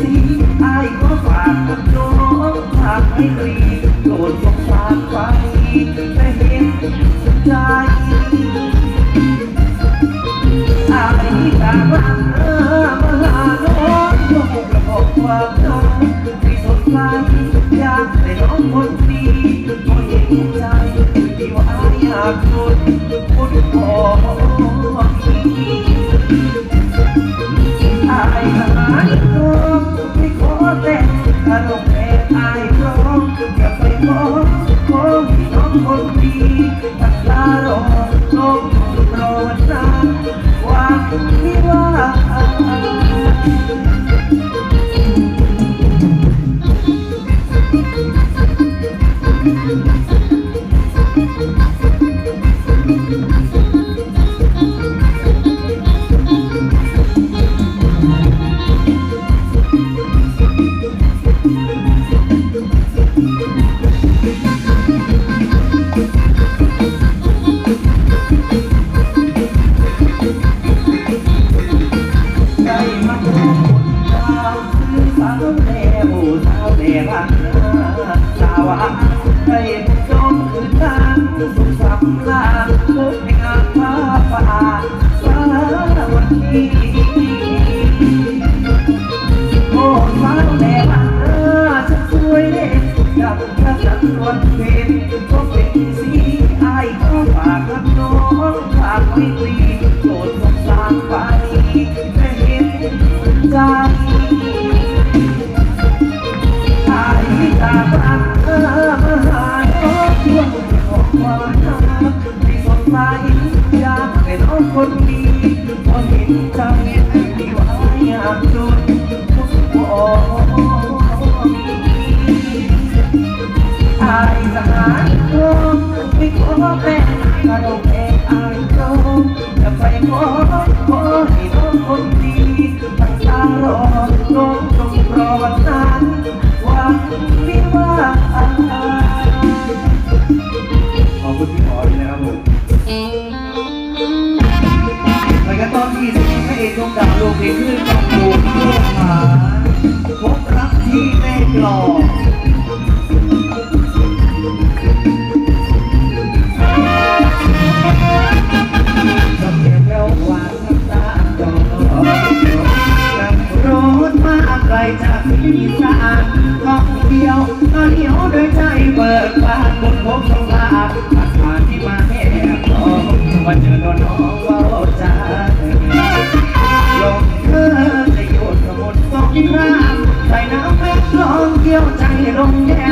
สีไอ้ก็ฝากกับน้องากให้รีโปรดบอกฝากไว้แต่เห็นใจอ้ตาบ้านเอมาลาน้องยกกระบอกวามน้ง ไปจมคืนตาคืสุขสำราญให้งานฟ้าปสารวันนี้โอ้สาวแม่ะฉันสวยเด็ดดับพระจักรวรรดิเป็นเพราะเสีอายขอฝากรับน้องฝากไว้ดีโปรดสงสารไปไมห็นใจายสหายโยมไม่อแม่กระโดดเออายโยจะไปขอขอให้น้องคนดี องสารทุกภาษาที่มาแอบรอวันเจอนน้องว่าเอาใจลงเธอจะโยนสมุดสองกินน้ำใส่น้ำแม่ลองเกี่ยวใจลงแย่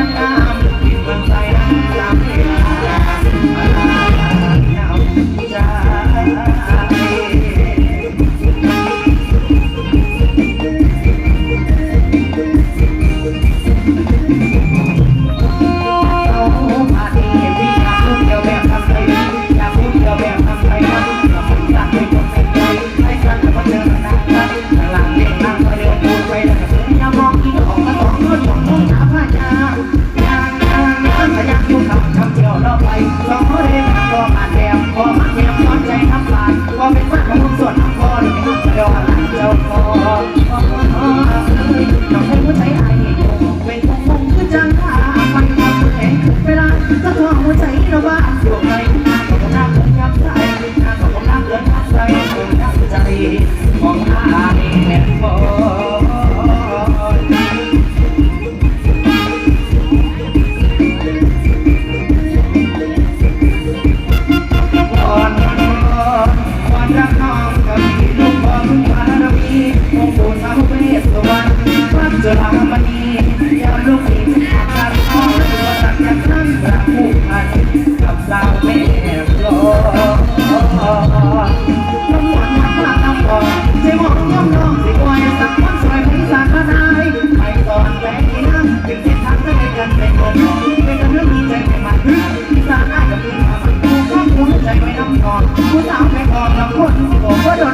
ว่าด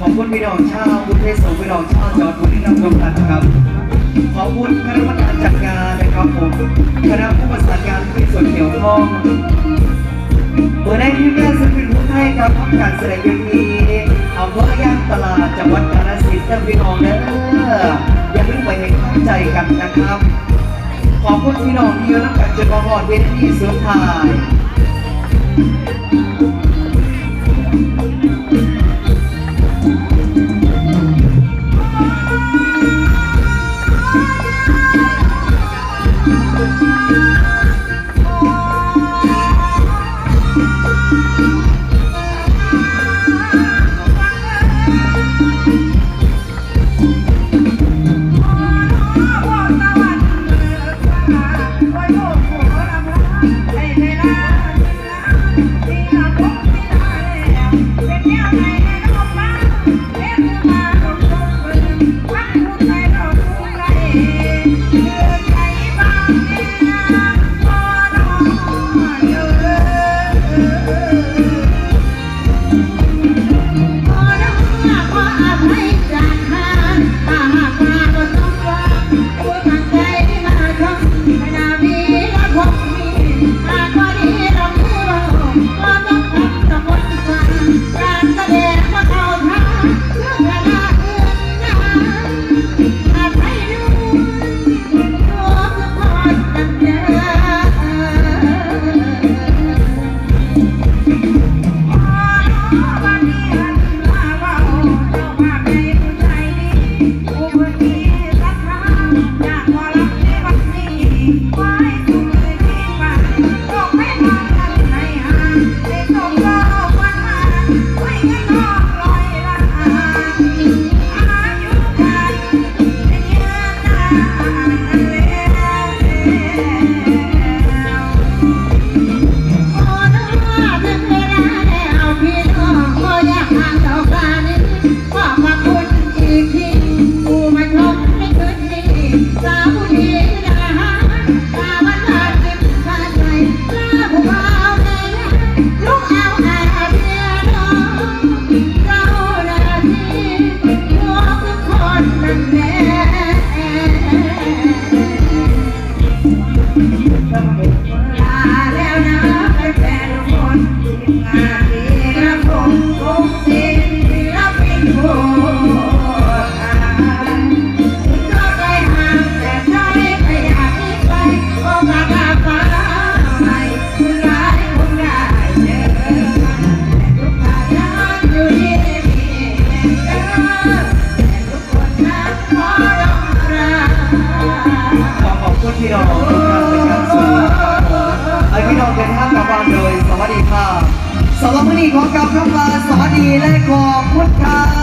ขอบคุณพี่น้องชาวบุญเทศสงพี่องชาจดบุญนำชมกันครับ ขอบคุณคณะกรรมการจัดงานนะครับผมคณะผู้ประสานงานที่ส่วนเกี่ยวข้องเมื่อทแม่สกิลผู้ให้กับการแสดงยังมีอำเภอยางตลาดจังหวัดกาฬสินธุ์พี่น้องเด้อ อย่าเพิ่งไปเข้าใจกันนะครับ ขอบคุณพี่น้องที่รักกันจนมาหอดเวทีเสื้อพาย สำหรับวันนี้ขอกลับน้ำปลาสวัสดีและขอบคุณครับ